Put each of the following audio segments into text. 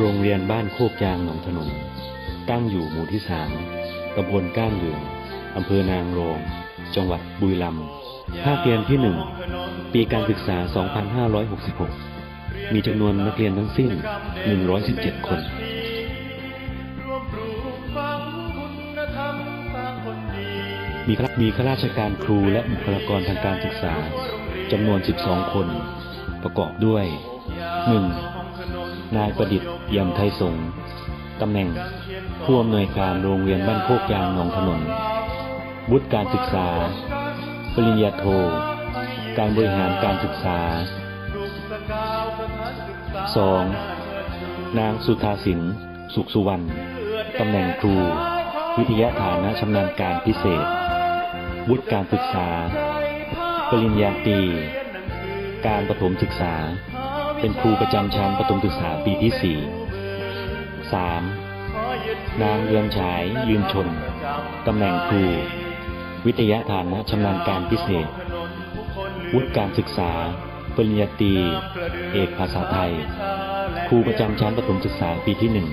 โรงเรียนบ้านโคกยางหนองถนน ตั้งอยู่หมู่ที่สามตำบลก้านเหลืองอำเภอนางรอง จังหวัดบุรีรัมย์ภาคเรียนที่หนึ่ง ปีการศึกษา 2566 มีจำนวนนักเรียนทั้งสิ้น 117 คนร่วมปลูกฝังคุณธรรมสร้างคนดีมีข้ามีข้าราชการครูและบุคลากรทางการศึกษาจำนวน 12 คน ประกอบด้วย 1. นายประดิษฐ์เยำไทยสงตำแหน่งผู้อำนวยการโรงเรียนบ้านโคกยางหนองถนนวุฒิการศึกษา ปริญญาโท การบริหารการศึกษาสองนางสุธาสินสุขสุวรรณตำแหน่งครู วิทยาฐานะชำนาญการพิเศษ วุฒิการศึกษา ปริญญาตรีการประถมศึกษา เป็นครูประจำชั้นประถมศึกษาปีที่สี่สามนางเรืองฉายยืนชน ตำแหน่งครู วิทยาฐานะชำนาญการพิเศษ วุฒิการศึกษา ปริญญาตรี เอกภาษาไทย ครูประจำชั้นประถมศึกษาปีที่หนึ่ง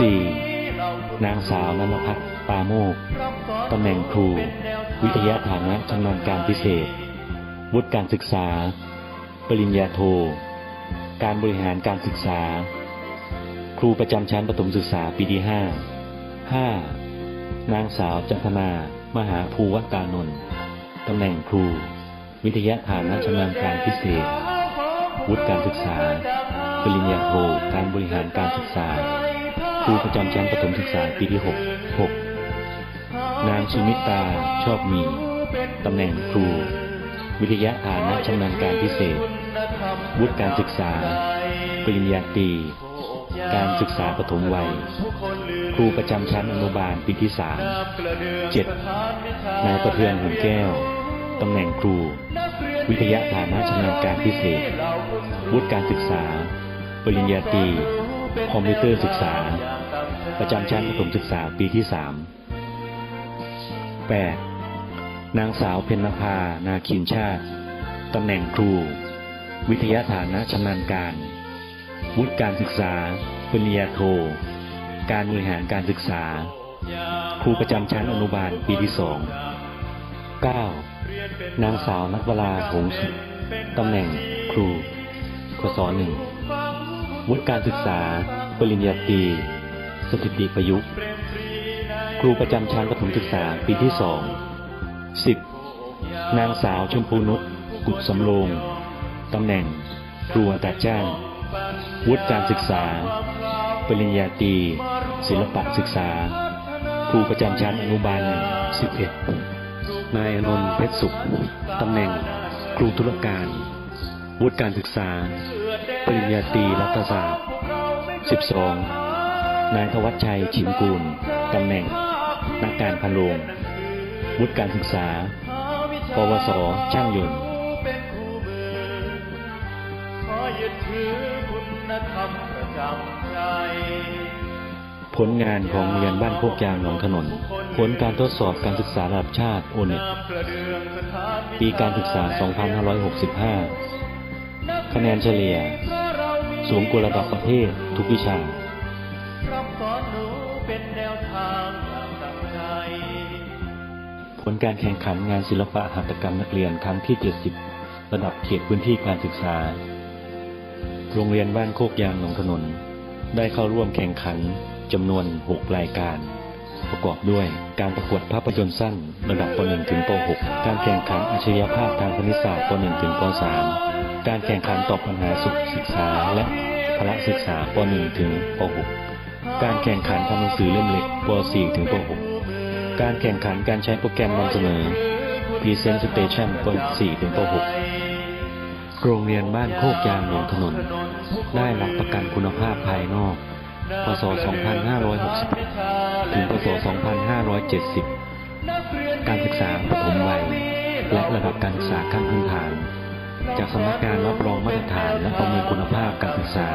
สี่นางสาวนันพัฒน์ปาโมก ตำแหน่งครู วิทยาฐานะชำนาญการพิเศษ วุฒิการศึกษา ปริญญาโท การบริหารการศึกษา ครูประจำชั้นประถมศึกษาปีที่ห้าห้านางสาวจันทนา มหาภูวกานนท์ตำแหน่งครู วิทยาฐานะชำนาญการพิเศษ วุฒิการศึกษา ปริญญาโท การบริหารการศึกษา ครูประจำชั้นประถมศึกษาปีที่หกหกนางสุมิตา ชอบมี ตำแหน่งครู วิทยาฐานะชำนาญการพิเศษ วุฒิการศึกษา ปริญญาตรีการศึกษาปฐมวัย ครูประจำชั้นอนุบาลปีที่สามเจ็ดนายประเทืองหุ่นแก้วตำแหน่งครู วิทยาฐานะชำนาญการพิเศษ วุฒิการศึกษา ปริญญาตรีคอมพิวเตอร์ศึกษา ประจำชั้นประถมศึกษาปีที่สาม 8. นางสาวเพญนภา นาคินชาติตำแหน่งครู วิทยาฐานะชำนาญการ วุฒิการศึกษาปริญญาโท การบริหารการศึกษา ครูประจำชั้นอนุบาลปีที่สอง 9. นางสาวนัทวราหงสุขตำแหน่งครูกศหนึ่งวุฒิการศึกษา ปริญญาตรีสถิติประยุกต์ ครูประจำชั้นประถมศึกษาปีที่สองสิบนางสาวชมพูนุชกุศสำโรง ตำแหน่ง ครูอัตราจ้าง วุฒิการศึกษา ปริญญาตรีศิลปะศึกษา ครูประจำชั้นอนุบาลหนึ่งสิบเอ็ดนายอนนท์เพชรสุข ตำแหน่ง ครูธุรการ วุฒิการศึกษา ปริญญาตรีรัฐศาสตร์สิบสองนายธวัชชัยฉิมกูล ตำแหน่ง นักการพันโรงวุฒิการศึกษา ปวส ช่างยนต์ ผลงานของโรงเรียนบ้านโคกยางหนองถนน ผลการทดสอบการศึกษาระดับชาติโอเน็ตปีการศึกษา 2565 คะแนนเฉลี่ย สูงกว่าระดับประเทศทุกวิชาผลการแข่งขันงานศิลปะหัตถกรรมนักเรียนครั้งที่ 70 ระดับเขตพื้นที่การศึกษา โรงเรียนบ้านโคกยางหนองถนน ได้เข้าร่วมแข่งขันจำนวน 6 รายการ ประกอบด้วยการประกวดภาพยนตร์สั้นระดับป .1 ถึงป .6 การแข่งขันอัจฉริยภาพทางคณิตศาสตร์ป .1 ถึงป .3 การแข่งขันตอบปัญหาสุขศึกษาและพละศึกษาป .1 ถึงป .6 การแข่งขันทำหนังสือเล่มเล็กป .4 ถึงป .6 การแข่งขันการใช้โปรแกรมนำเสนอ Presentation ป .4 ถึงป .6 โรงเรียนบ้านโคกยางหนองถนน ได้รับประกันคุณภาพภายนอก พศ 2560 ถึง พศ 2570 การศึกษาปฐมวัย และระดับการศึกษาขั้นพื้นฐาน จากสำนักงานรับรองมาตรฐานและประเมินคุณภาพการศึกษา